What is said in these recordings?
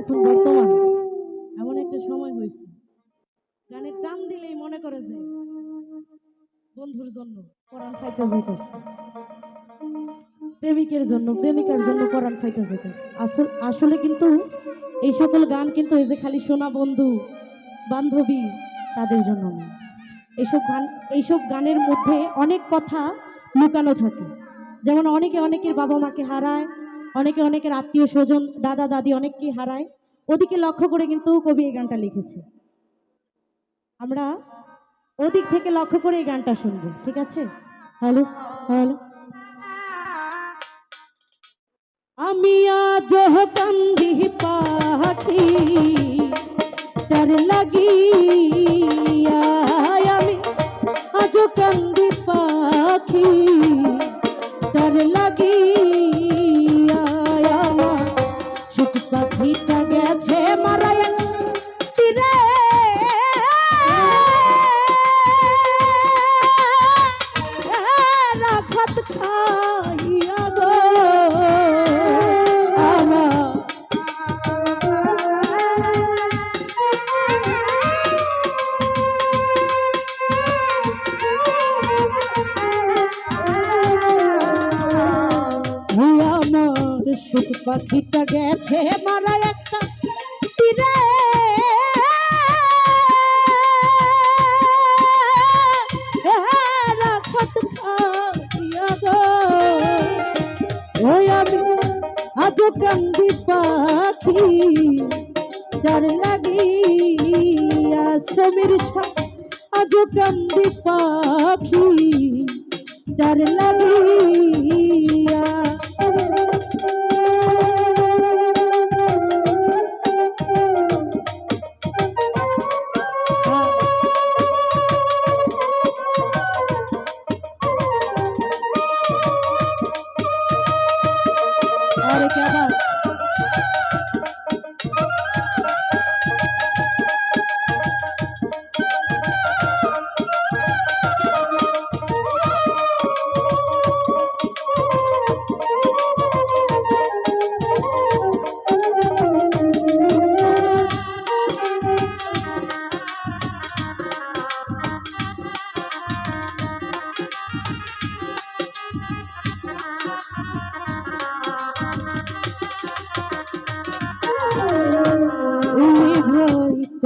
এখন বর্তমান এমন একটা সময় হয়েছে। গানের টান দিলেই মনে করে যে বন্ধুর জন্য কোরআন খাইতে যাইতেছে। প্রেমিকের জন্য, প্রেমিকার জন্য কোরআন খাইতে যাইতেছে। আসল আসলে কিন্তু এই সকল গান কিন্তু এই যে খালি সোনা বন্ধু, বান্ধবী, তাদের জন্য নয় এইসব গান এইসব গানের মধ্যে অনেক কথা লুকানো থাকে। যেমন অনেকে অনেকের বাবা মাকে হারায় অনেকে অনেকের আত্মীয় স্বজন, দাদা, দাদি অনেককে হারায়। ওদিকে লক্ষ্য করে কিন্তু কবি এই গানটা লিখেছে। আমরা ওদিক থেকে লক্ষ্য করে এই গানটা শুনব, ঠিক আছে? Hello hello. আমি আজ কান্দি পাখি, তার লাগিয়া আমি। আজ কান্দি পাখি। সুখ পাখিটা গেছে মারা একটা তীরে। আজ কান্দি পাখি লাগিয়া সমীর আজ কান্দি পাখি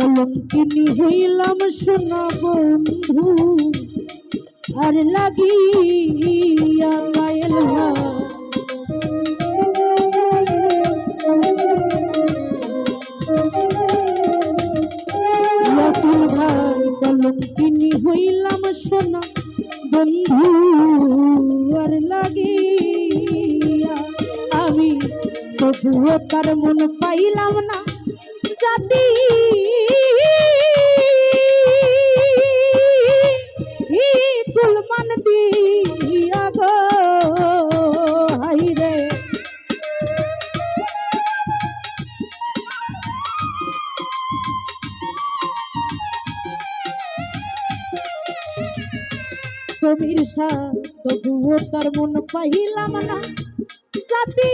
কলঙ্কিনী হইলাম সোনা বন্ধু। আর লাগিয়া পায়েল ইয়াসিন ভাই, কলঙ্কিনী হইলাম সোনা বন্ধু। আর লাগিয়া আমি তবুও তার মন পাইলাম না। জাতি কুলমান দিয়া গো হাই সমীর শাহ তবুও তার মন পাইলাম না। জাতি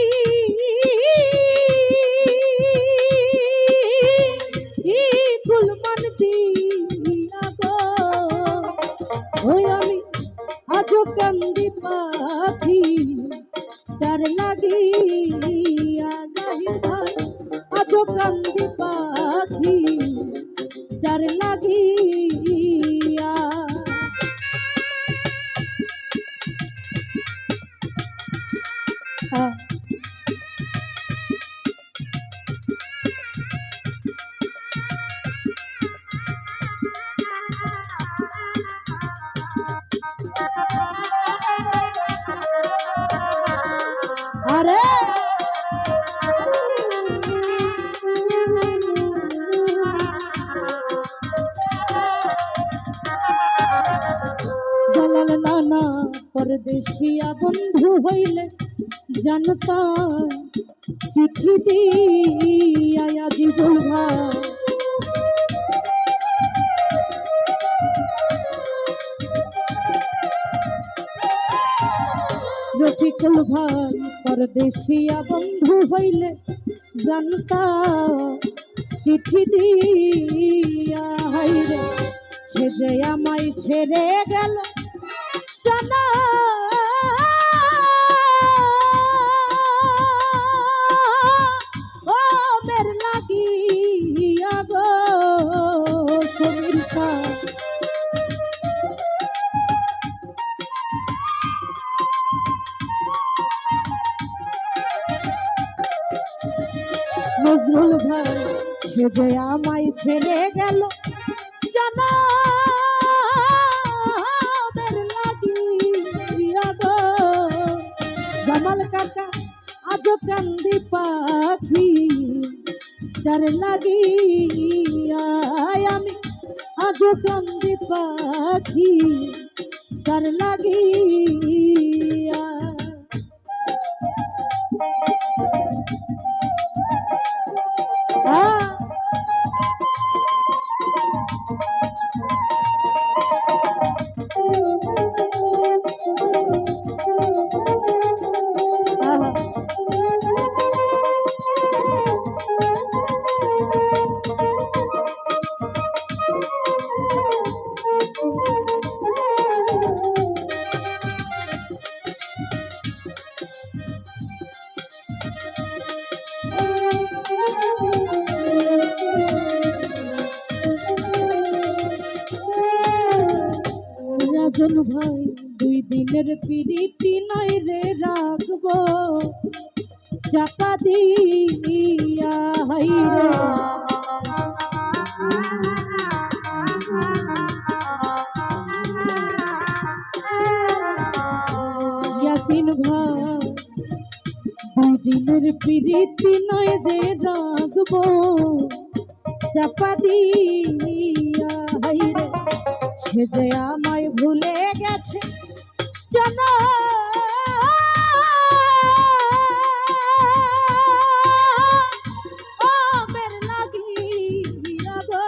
আরে! জালাল নানা পরদেশিয়া বন্ধু হইলে জানতা চিঠি দিয়া আজিজুল ভাই রফিকুল ভাই পরদেশিয়া বন্ধু হইলে জানতা চিঠি দিয়া হাইরে, সে যে আমায় ছেড়ে গেল। জানা যে আমায় ছেড়ে গেল জানা জামাল কাকা আজ কান্দি পাখি, যার লাগিয়া আমি আজ কান্দি পাখি, যার লাগিয়া রাজন ভাই? দুই দিনের পিড়িটি নয় রে রাখব। চাপা দিয়া হাই ইয়াসিন ভাই দিনের পিড়িটি নয় যে রাখব। চাপা দিয়া সে যে আমায় ভুলে গেছে জানা লাগিয়া গো।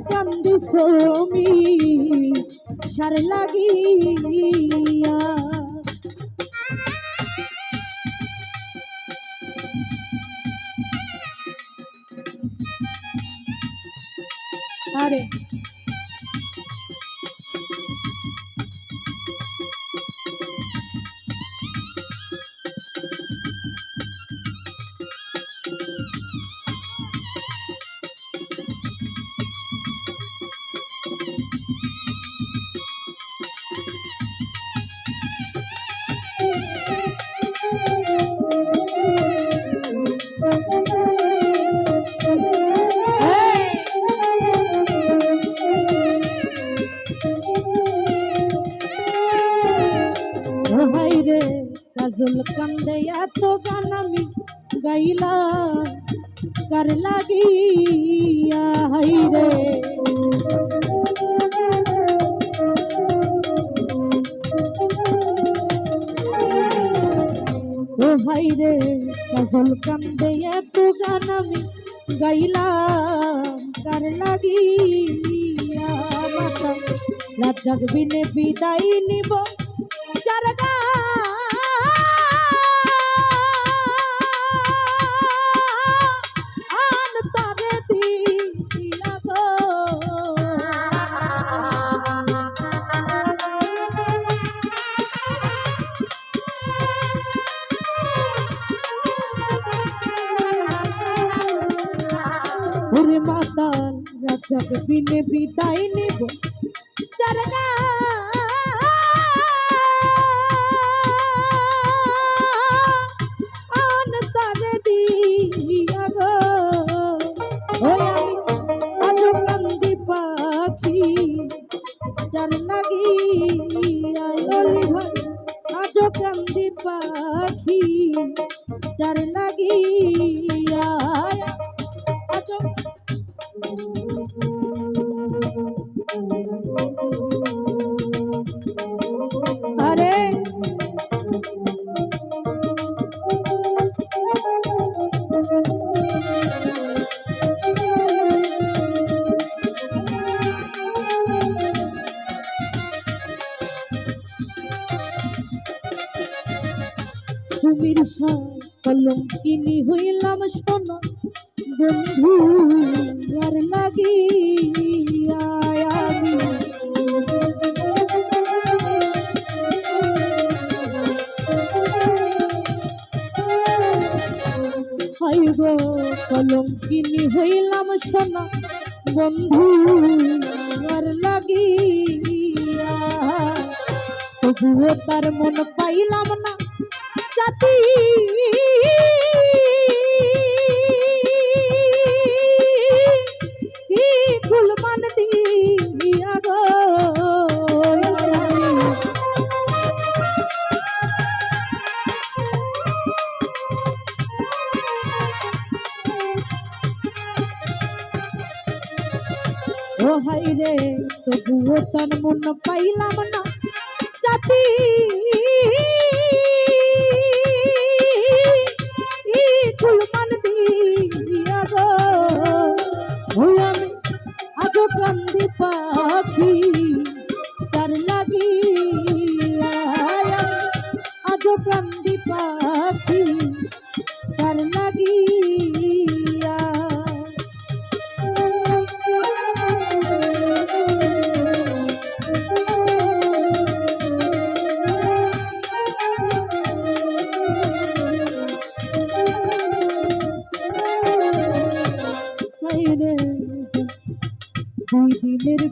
আজ কান্দি সমি সার লাগিয়া কান্দে এত গান আমি গাইলাম কার লাগিয়া হাই রে ও হাই রে কাজল কান্দে এত গান আমি গাইলাম কার লাগিয়া মাতা রাত জাগবিনে বিদায় নিব রঙ্গিনী হইলাম সোনা। বন্ধু আর লাগি আমি হাই গো, কলঙ্কিনী হইলাম সোনা। বন্ধু আর লাগি তবুও তার মন পাইলাম తప్ప ఇలా ఉన్నా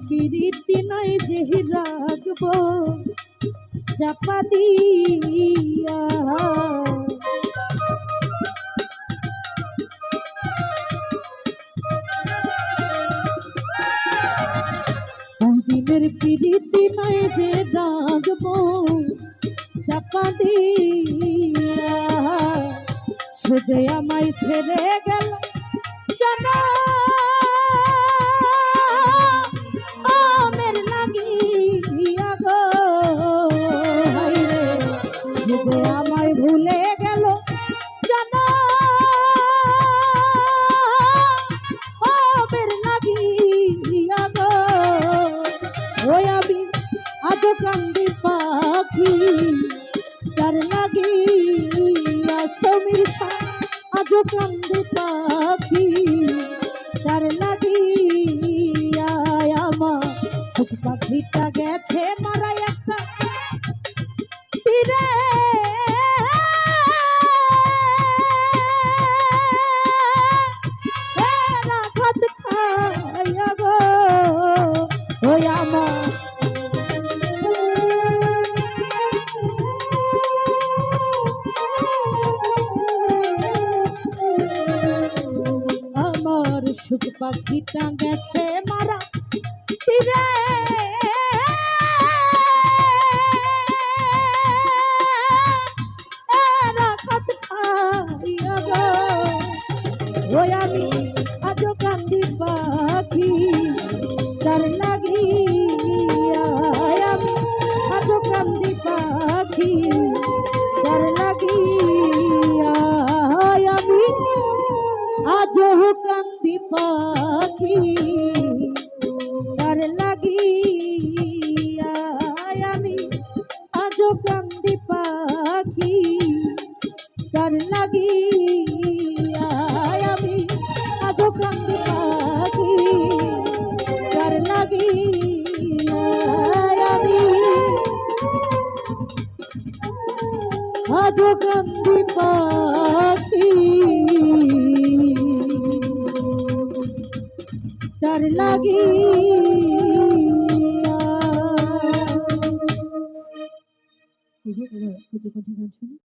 প্রীতি নাই যে রাখব, চাপা দিয়া। দিনের পিরিতি নাই যে রাখব, চাপা দিয়া। সোজে আমায় ছেড়ে ওই আমি আজ কান্দি পাখি। যার লাগি সমীর আজ কান্দি পাখি। keep on getting.